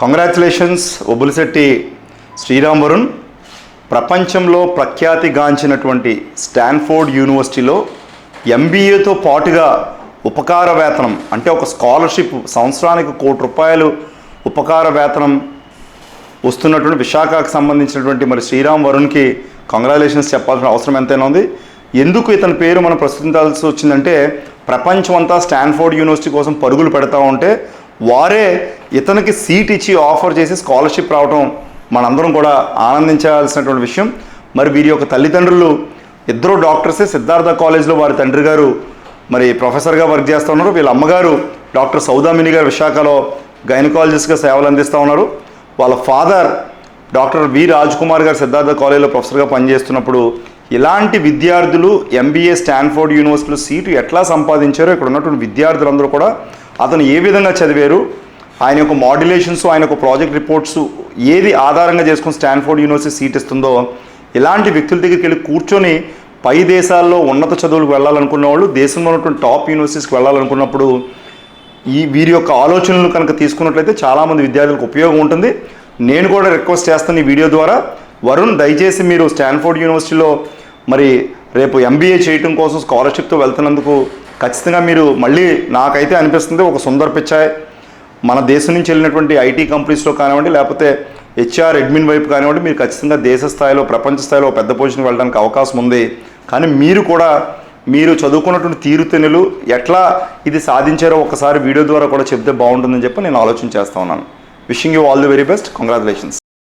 Congratulations ఒబులిశెట్టి Sriram Varun ప్రపంచంలో ప్రఖ్యాతిగాంచినటువంటి Stanford యూనివర్సిటీలో ఎంబీఏతో పాటుగా ఉపకార వేతనం అంటే ఒక స్కాలర్షిప్ సంవత్సరానికి కోటి రూపాయలు ఉపకార వేతనం వస్తున్నటువంటి విశాఖకు సంబంధించినటువంటి మరి శ్రీరామ్ వరుణ్కి కంగ్రాచులేషన్స్ చెప్పాల్సిన అవసరం ఎంతైనా ఉంది. ఎందుకు ఇతని పేరు మనం ప్రస్తుతించాల్సి వచ్చిందంటే ప్రపంచం అంతా స్టాన్ఫోర్డ్ యూనివర్సిటీ కోసం పరుగులు పెడతా ఉంటే వారే ఇతనికి సీట్ ఇచ్చి ఆఫర్ చేసి స్కాలర్షిప్ రావడం మనందరం కూడా ఆనందించాల్సినటువంటి విషయం. మరి వీరి యొక్క తల్లిదండ్రులు ఇద్దరు డాక్టర్సే సిద్ధార్థ కాలేజ్లో వారి తండ్రి గారు మరి ప్రొఫెసర్గా వర్క్ చేస్తూ ఉన్నారు. వీళ్ళ అమ్మగారు డాక్టర్ సౌదామిని గారు విశాఖలో గైనకాలజిస్ట్గా సేవలు అందిస్తూ ఉన్నారు. వాళ్ళ father doctor V Raj Kumar garu Siddhartha కాలేజీలో ప్రొఫెసర్గా పనిచేస్తున్నప్పుడు ఇలాంటి విద్యార్థులు ఎంబీఏ స్టాన్ఫోర్డ్ యూనివర్సిటీలో సీటు ఎట్లా సంపాదించారో ఇక్కడ ఉన్నటువంటి విద్యార్థులందరూ కూడా అతను ఏ విధంగా చదివారు? ఆయన యొక్క మాడ్యులేషన్స్ ఆయన యొక్క ప్రాజెక్ట్ రిపోర్ట్స్ ఏది ఆధారంగా చేసుకుని స్టాన్ఫోర్డ్ యూనివర్సిటీ సీట్ ఇస్తుందో ఇలాంటి వ్యక్తుల దగ్గరికి వెళ్ళి కూర్చొని పై దేశాల్లో ఉన్నత చదువులకు వెళ్ళాలనుకున్న వాళ్ళు దేశంలో ఉన్నటువంటి టాప్ యూనివర్సిటీస్కి వెళ్ళాలనుకున్నప్పుడు ఈ వీరి యొక్క ఆలోచనలు కనుక తీసుకున్నట్లయితే చాలామంది విద్యార్థులకు ఉపయోగం ఉంటుంది. నేను కూడా రిక్వెస్ట్ చేస్తాను ఈ వీడియో ద్వారా. వరుణ్ దయచేసి మీరు స్టాన్ఫోర్డ్ యూనివర్సిటీలో మరి రేపు ఎంబీఏ చేయటం కోసం స్కాలర్షిప్తో వెళ్తున్నందుకు ఖచ్చితంగా మీరు మళ్ళీ నాకైతే అనిపిస్తుంది ఒక సుందర్ పిచ్చాయ్. మన దేశం నుంచి వెళ్ళినటువంటి ఐటీ కంపెనీస్లో కానివ్వండి లేకపోతే హెచ్ఆర్ అడ్మిన్ వైపు కానివ్వండి మీరు ఖచ్చితంగా దేశ స్థాయిలో ప్రపంచ స్థాయిలో పెద్ద పొజిషన్ వెళ్ళడానికి అవకాశం ఉంది. కానీ మీరు కూడా మీరు చదువుకున్నటువంటి తీరుతెనులు ఎట్లా ఇది సాధించారో ఒకసారి వీడియో ద్వారా కూడా చెప్తే బాగుంటుందని చెప్పి నేను ఆలోచన చేస్తా ఉన్నాను. Wishing you all the very best congratulations